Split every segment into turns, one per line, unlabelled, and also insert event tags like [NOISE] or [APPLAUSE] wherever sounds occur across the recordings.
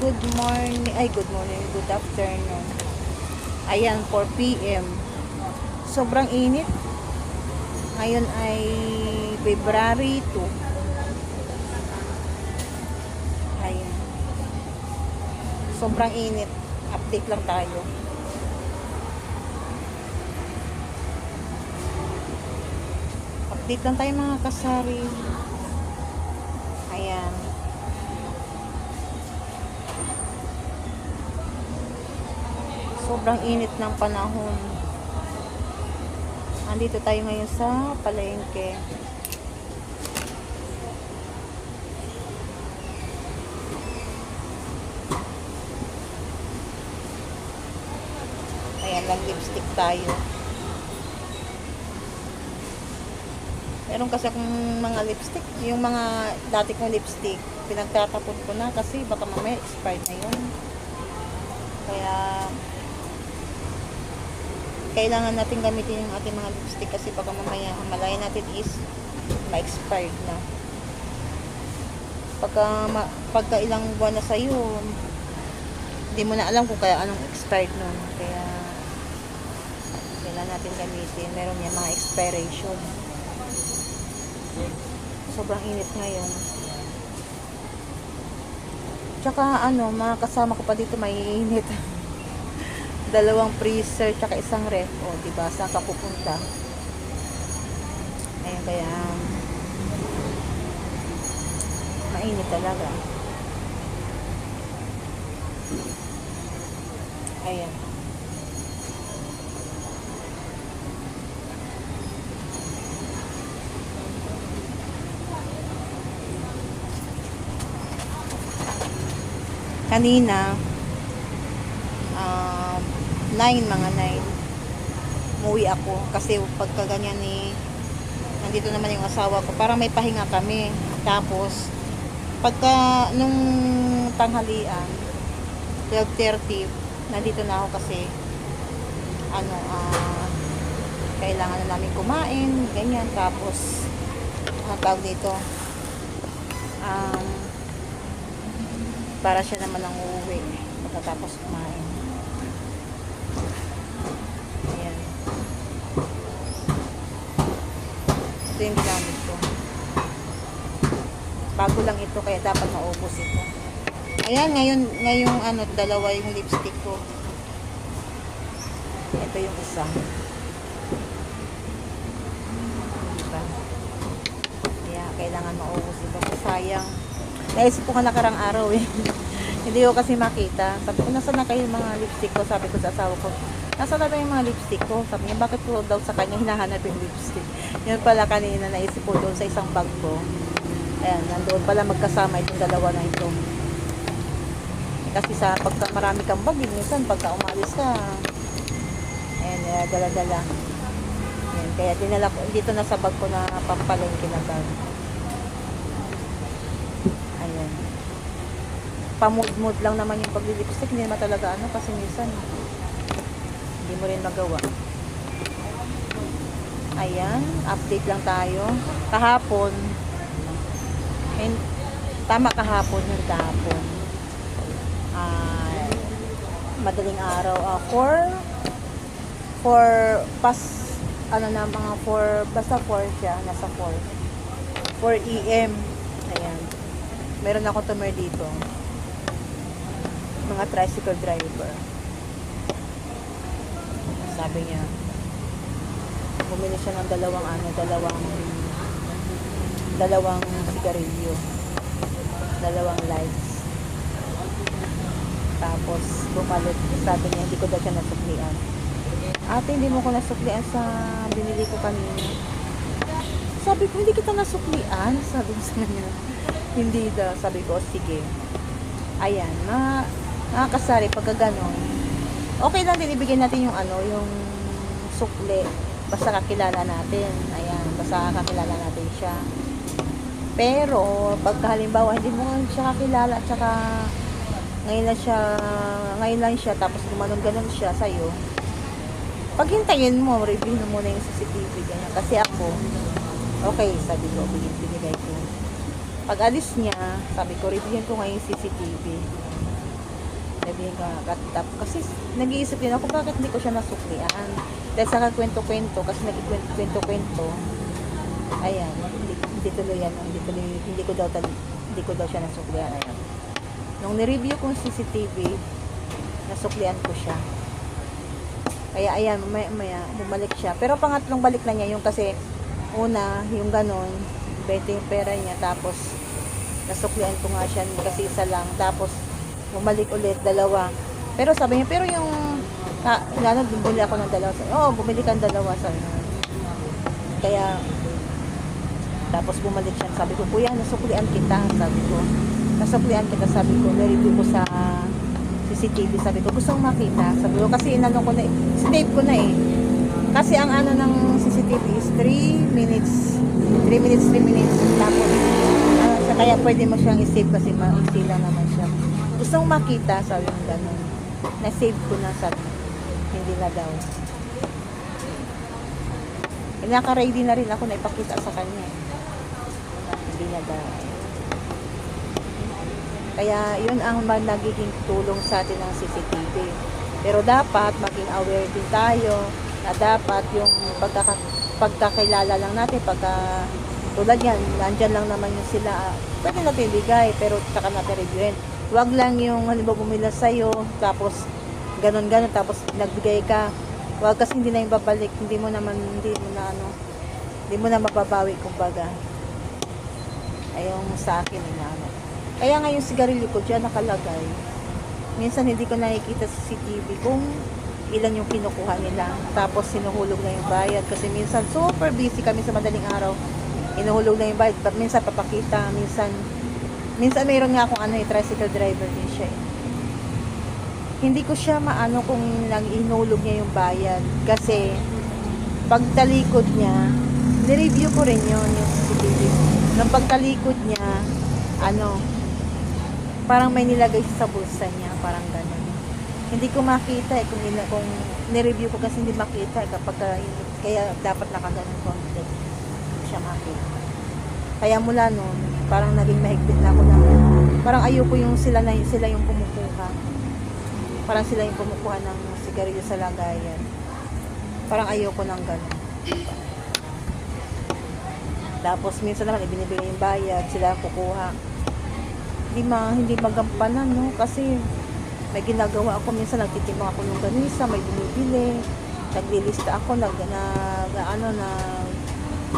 good morning, ay good morning, good afternoon. Ayan, 4 p.m. Sobrang init. Ngayon ay February 2. Ayan. Sobrang init. Update lang tayo. Update lang tayo mga kasari. Ayan. Sobrang init ng panahon. Andito tayo ngayon sa palengke. Ayan lang lipstick tayo. Meron kasi akong mga lipstick. Yung mga dati kong lipstick, pinagtatapon ko na kasi baka mamaya expired na yun. Kaya, kailangan natin gamitin yung ating mga lipstick kasi baka mamaya ang malay natin is ma-expired na. Pagka, ma, pagka ilang buwan na sa'yo, hindi mo na alam kung kaya anong expired nun. Kaya, kailangan natin gamitin. Meron yan mga expiration. Sobrang init ngayon. Tsaka ano, mga kasama ko pa dito may init. [LAUGHS] Dalawang freezer tsaka isang ref. O, di ba? Saan ka pupunta? Ayun kaya mainit talaga. Ayan. kanina 9 mga 9 umuwi ako kasi pagka ganyan ni nandito naman yung asawa ko. Para may pahinga kami. Tapos pagka nung tanghalian 12.30 nandito na ako kasi ano ah kailangan na namin kumain ganyan. Tapos ang tawag dito um, para siya naman ang uuwi. Pagkatapos kumain. Ayan. Ito yung ginamit ko. Bago lang ito kaya dapat maubos ito. Ayan, ngayon, ngayong ano, dalawa yung lipstick ko. Ito yung isa. Diba? Kaya kailangan maubos ito. Sayang. Naisip ko nga nakarang araw eh. [LAUGHS] Hindi ko kasi makita. Sabi ko, nasa na kayo yung mga lipstick ko? Sabi ko sa asawa ko, nasa na yung mga lipstick ko? Sabi niya, bakit ko daw sa kanya hinahanap yung lipstick? Yun pala kanina naisip ko doon sa isang bag ko. Ayan, nandoon pala magkasama itong dalawa na ito. Kasi sa pagka marami kang bag, minsan pagka umalis ka, ayan, eh, dala-dala. Ayan, kaya dinala ko, dito na sa bag ko na pampalengke na bag. Ayan. Pamud-mud lang naman yung paglilipstick. Hindi naman talaga ano kasi minsan hindi mo rin magawa. Ayan. Update lang tayo. Kahapon. And, tama kahapon yung kahapon. Ah, madaling araw. Ah, for for pas ano na mga 4 basta 4 siya nasa 4 4 EM ayan meron ako tumer dito mga tricycle driver. Sabi niya bumili siya ng dalawang ano dalawang dalawang sigarilyo. Dalawang lights. Tapos bumalik sabi niya hindi ko daw siya nasuklian. Ate hindi mo ko nasuklian sa binili ko kanina. Sabi ko hindi kita nasuklian. Sabi ko sa kanya hindi daw. Sabi ko, sige. Ayan, mga, mga kasari, pagka ganon, okay lang din ibigay natin yung ano, yung sukli. Basta kakilala natin. Ayan, basta kakilala natin siya. Pero, pagka halimbawa, hindi mo siya kakilala, at saka ngayon lang siya, ngayon lang siya, tapos gumanon ganon siya sa'yo, paghintayin mo, review mo muna yung CCTV, ganyan. Kasi ako, okay, sabi ko, bin- binigay ko. Pag alis niya, sabi ko, reviewin ko ngayon yung CCTV. Hindi ka katap. Kasi nag-iisip din ako bakit hindi ko siya nasuklian. Dahil sa kwento-kwento, kasi nagkwento-kwento, ayan, hindi, hindi tuloy yan, hindi tuloy, hindi ko daw, tal- hindi ko daw siya nasuklian, ayan. Nung nireview kong CCTV, nasuklian ko siya. Kaya ayan, maya, maya, bumalik siya. Pero pangatlong balik na niya yung kasi una, yung ganon, 20 yung pera niya, tapos nasuklian ko nga siya kasi isa lang. Tapos bumalik ulit, dalawa. Pero sabi niya, pero yung, na, ano, bumili ako ng dalawa. Oo, oh, bumili ka ng dalawa. Sabi. Kaya, tapos bumalik siya. Sabi ko, kuya, nasuklian kita. Sabi ko, nasuklian kita. Sabi ko, na-review ko sa CCTV. Sabi ko, gusto mong makita. Sabi ko, kasi inanong ko na, eh, save ko na eh. Kasi ang ano ng CCTV is 3 minutes. 3 minutes, 3 minutes. Tapos, sa kaya pwede mo siyang i-save kasi maiksi lang naman siya. Gusto mong makita, sabi mo gano'n. Na-save ko na, sabi. Hindi na daw. Eh, naka-ready na rin ako na ipakita sa kanya. Hindi niya daw. Kaya yun ang nagiging tulong sa atin ng CCTV. Pero dapat maging aware din tayo na dapat yung pagkaka, pagkakilala lang natin, pagka tulad yan, nandyan lang naman yung sila, pwede natin ibigay, pero saka natin reviewin. Huwag lang yung halimbawa bumila sa'yo, tapos ganon-ganon, tapos nagbigay ka. Huwag kasi hindi na yung babalik, hindi mo naman, hindi mo na ano, hindi mo na mababawi kumbaga. Ayong sa akin, inaano. Kaya nga yung sigarilyo ko dyan nakalagay. Minsan hindi ko nakikita sa CCTV kung ilan yung kinukuha nila. Tapos sinuhulog na yung bayad. Kasi minsan super busy kami sa madaling araw. Inuhulog na yung bayad. Minsan papakita, minsan minsan mayroon nga akong ano eh, tricycle driver din siya eh. Hindi ko siya maano kung nang inulog niya yung bayad. Kasi pagtalikod niya, nireview ko rin yun yung CCTV. Nung pagtalikod niya, ano, parang may nilagay sa bulsa niya, parang ganun. Hindi ko makita eh, kung, nila, kung nireview ko kasi hindi makita eh, kapag ka- kaya dapat nakaganon ko, hindi hindi siya makita. Kaya mula noon, parang naging mahigpit na ako na, parang ayoko yung sila, na, sila yung kumukuha. Parang sila yung kumukuha ng sigarilyo sa lagayan. Parang ayoko ng ganun. Tapos minsan naman ibinibigay yung bayad, sila kukuha. Hindi ma hindi magampanan no kasi may ginagawa ako minsan nagtitimang ako ng ganisa, may binibili. Naglilista ako nag na, ano na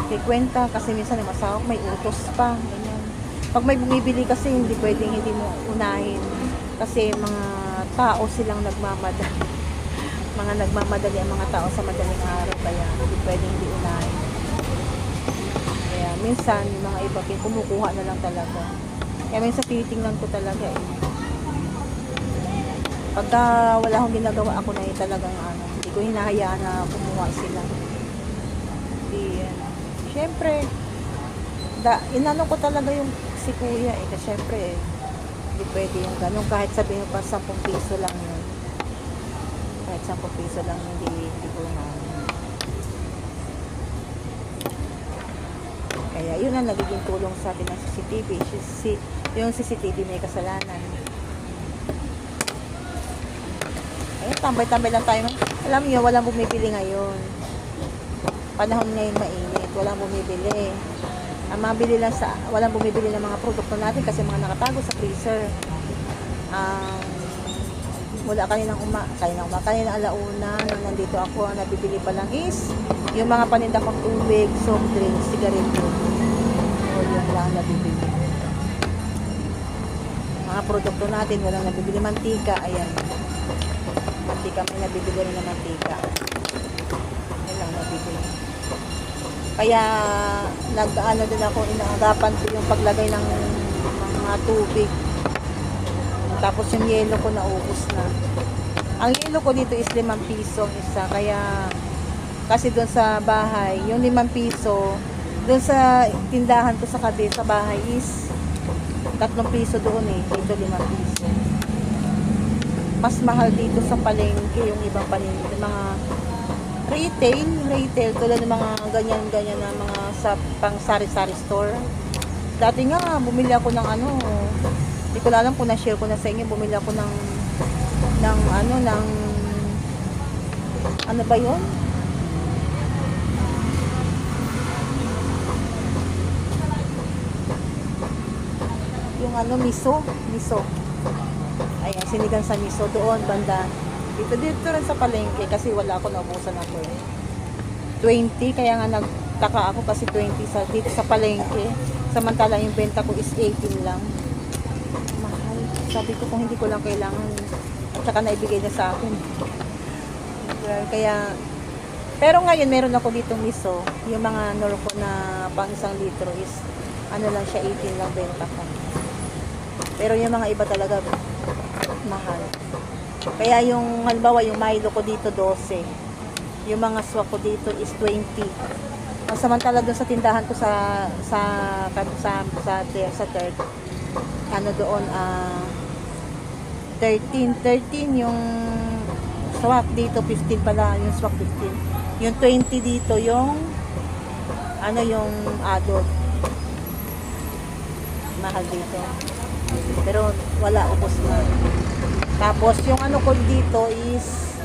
kikwenta kasi minsan yung asawa may utos pa. Ganyan. Pag may bumibili kasi hindi pwedeng hindi mo unahin kasi mga tao silang nagmamadali. [LAUGHS] mga nagmamadali ang mga tao sa madaling araw kaya hindi pwedeng hindi unahin. Kaya minsan, yung mga iba, kumukuha na lang talaga. Kaya minsan tinitingnan ko talaga eh. Pagka wala akong ginagawa ako na eh, talagang ano, hindi ko hinahayaan na kumuha sila. Hindi, ano. Siyempre, da, inano ko talaga yung si kuya eh, kasi syempre eh, hindi pwede yung ganun, kahit sabihin mo pa 10 piso lang yun. Kahit 10 piso lang, hindi, hindi ko na, Kaya yun ang nagiging tulong sa atin ng CCTV. Si, yung CCTV may kasalanan. Ayun, tambay-tambay lang tayo. Alam niyo, walang bumibili ngayon. Panahon ngayon mainit, walang bumibili. Ang mga bili lang sa, walang bumibili ng mga produkto natin kasi mga nakatago sa freezer. Um, mula kaninang uma, kaninang uma, kaninang alauna, nung nandito ako, ang nabibili pa lang is yung mga paninda kong tubig, soft drinks, sigarilyo. O yun lang ang nabibili. Mga produkto natin, walang nabibili. Mantika, ayan. Mantika, may nabibili rin na mantika. Yun lang nabibili. Kaya, nag-ano din ako, inaagapan ko yung paglagay ng mga tubig. Tapos yung yelo ko naubos na. Ang yelo ko dito is 5 piso isa. Kaya, kasi doon sa bahay, yung 5 piso, doon sa tindahan ko sa kabi, sa bahay is 3 piso doon eh. Dito 5 piso. Mas mahal dito sa palengke, yung ibang palengke. Mga retail, retail, tulad ng mga ganyan-ganyan na mga sa pang sari-sari store. Dati nga, bumili ako ng ano, hindi ko alam kung na-share ko na sa inyo, bumili ako ng ng ano ng ano ba yon yung ano miso miso. Ayan sinigang sa miso doon banda dito dito rin sa palengke kasi wala ako naubusan ako eh. 20 kaya nga nagtaka ako kasi 20 sa dito sa palengke. Samantala yung benta ko is 18 lang. Mahal. Sabi ko kung hindi ko lang kailangan at saka naibigay na sa akin. Kaya pero ngayon meron ako ditong miso. Yung mga norco na pang isang litro is ano lang siya 18 lang benta ko. Pero yung mga iba talaga mahal kaya yung halimbawa yung Milo ko dito 12 yung mga swak ko dito is 20 ang samantala doon sa tindahan ko sa sa sa sa, sa, sa third ano doon ah 13 13 yung swak dito 15 pala yung swak 15 yung 20 dito yung ano yung adult. Mahal dito. Pero wala ubos na tapos yung ano ko dito is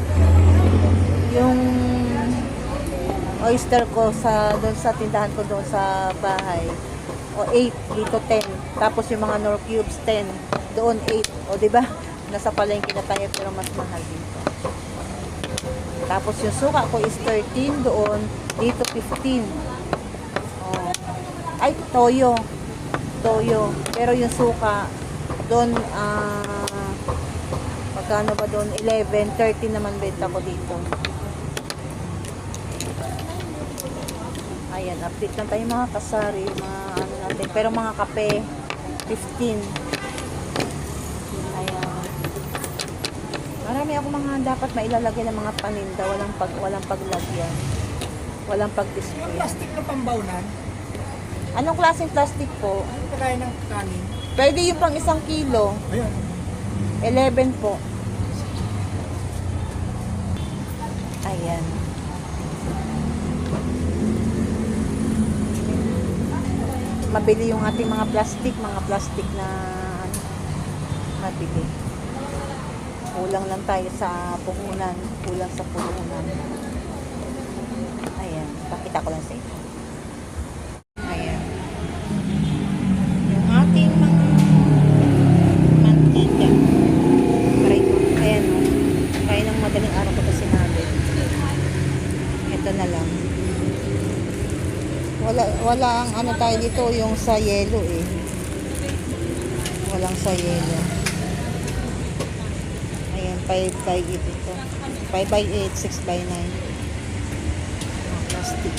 yung oyster ko sa doon sa tindahan ko doon sa bahay. O 8 dito 10 tapos yung mga nor cubes 10 doon 8 o di ba? [LAUGHS] Nasa palengke na tayo pero mas mahal dito. Tapos yung suka ko is 13 doon dito 15 oh. ay toyo. Toyo. Pero yung suka doon ah magkano ba doon 11 13 naman benta ko dito Ayan, update lang tayo mga kasari, mga ano natin. Pero mga kape, 15. Ayan. Marami ako mga dapat mailalagay ng mga paninda, walang pag walang paglagyan. Walang
Yung
pag-display.
plastic na pambawnan,
Anong klaseng plastic po?
ano kagaya ng kanin?
Pwede yung pang isang kilo,
Ayun.
11 po. Ayan. Mabili yung ating mga plastic, mga plastic na ano, mabili. Kulang lang tayo sa puhunan, kulang sa puhunan. Ayan, pakita ko lang sa inyo. Na lang. Wala, wala ang ano tayo dito, yung sa yelo eh. Walang sa yelo. Ayan, 5 by 8 ito. 5 by 8, 6 by 9. Mga plastic.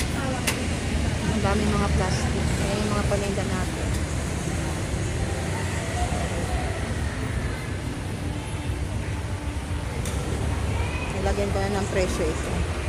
Ang dami mga plastic. Ayan yung mga paninda natin. Nilagyan ko na ng presyo ito.